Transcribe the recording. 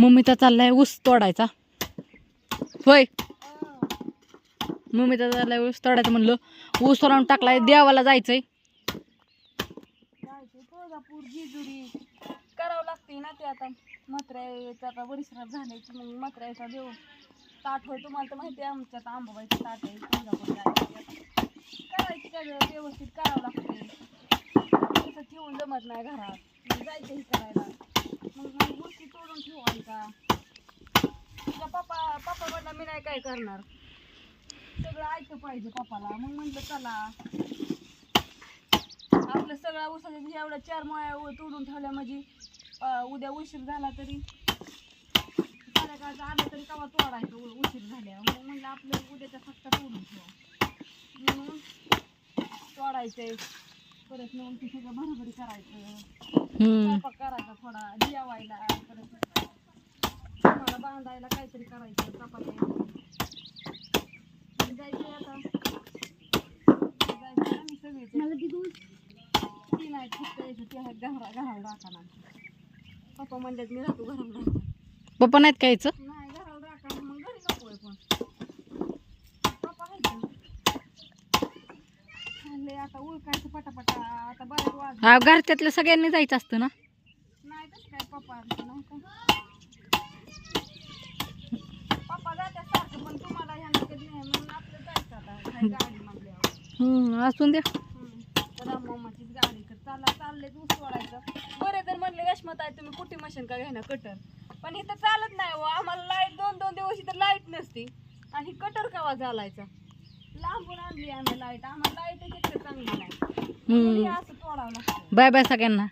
मम्मीचा चाललाय ऊस तोडायचा. होय. मम्मीचा चाललाय ऊस तोडायचं म्हणलं. ऊस तोडून टाकलाय देवाला जायचंय. जायचं तुळजापूर जेजुरी करावं लागते ना ते आता. मात्र्याचं आता परिसरात झाल्याची मग मात्र्याचा देऊ ताट होय तुम्हाला तर माहिती आहे आमच्यात आंबाबाईचं ताट आहे तुळजापूर करायची का व्यवस्थित करावं लागते तसं ठेवून जमत नाही घरात. जायचंही करायला. मग मग गोष्टी तोडून ठेवायचा तुझा पप्पा पप्पा म्हणला मी नाही काय करणार. सगळं ऐकलं पाहिजे पप्पाला. मग म्हटलं चला. आपलं सगळं उसाच्या एवढ्या चार माळ्या तोडून ठेवल्या म्हणजे उद्या उशीर झाला तरी. संध्याकाळचं आलं तरी कवा तोडायचं उशीर झाल्या. मग म्हणलं आपलं उद्याच्या फक्त तोडून ठेवा. म्हणून तोडायचंय. परत मग ते सगळं भराभरी करायचं. स्वयंपाक करायचा थोडा जेवायला. बांधायला काहीतरी करायचं चपात्या जायचं आता? जायचं आम्ही सगळेच? ती नाही फक्त यायचं ते आहेत घरा घराला राखणार. पप्पा म्हणतात मी राहतो घराला. राहतो पप्पा नाहीत कायचं नाही घराला मग घरी नको आहे पण. पप्पा आता उळकायचं पटापटा. आता वाज हा घरच्यातल्या सगळ्यांनी जायचं असतं ना? नाही तसं काय पप्पा नाही का पप्पा जात्यात सारखं पण तुम्हाला ह्यांना कधी नाही म्हणून आपलं जायचं आता काय गाडी मागल्यावर हम्म असून द्या. राम मामाचीच गाडी कर चालला चाललेच ऊस सोडायचं बरे जर म्हणले यशमत आहे तुम्ही कुठे मशीन का घेणार कटर पण इथं चालत नाही हो आम्हाला लाइट दोन दोन दिवस इथं लाइट नसती आणि म्हणून कवा चालायचा लांबून आणली आम्ही लाइट आम्हाला लाइट चांगली नाही हे असं तोडावं लागतं बाय बाय सगळ्यांना.